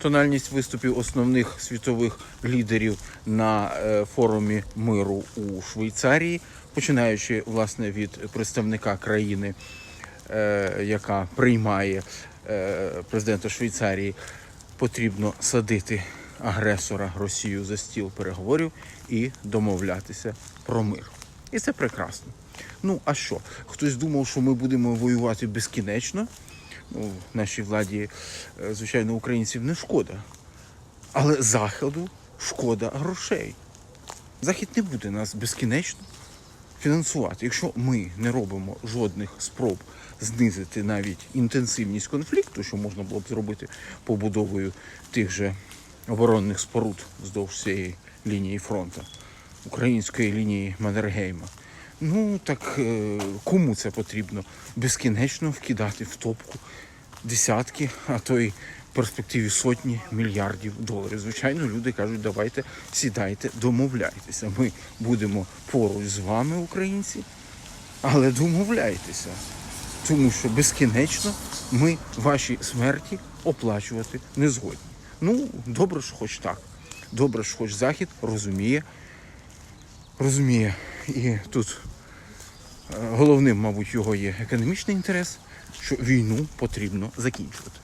тональність виступів основних світових лідерів на е, форумі миру у Швейцарії, починаючи власне від представника країни, е, яка приймає е, президента Швейцарії, потрібно садити агресора Росію за стіл переговорів і домовлятися про мир. І це прекрасно. Ну а що? Хтось думав, що ми будемо воювати безкінечно. Ну, нашій владі, е, звичайно, українців не шкода. Але Заходу шкода грошей. Захід не буде нас безкінечно фінансувати. Якщо ми не робимо жодних спроб знизити навіть інтенсивність конфлікту, що можна було б зробити побудовою тих же оборонних споруд вздовж всієї лінії фронту, української лінії Маннергейма. Ну так е, кому це потрібно? Безкінечно вкидати в топку десятки, а то й в перспективі сотні мільярдів доларів. Звичайно, люди кажуть, давайте сідайте, домовляйтеся. Ми будемо поруч з вами, українці, але домовляйтеся. Тому що безкінечно ми ваші смерті оплачувати не згодні. Ну, добре, що хоч так. Добре, що хоч Захід розуміє, розуміє. І тут головним, мабуть, його є економічний інтерес, що війну потрібно закінчувати.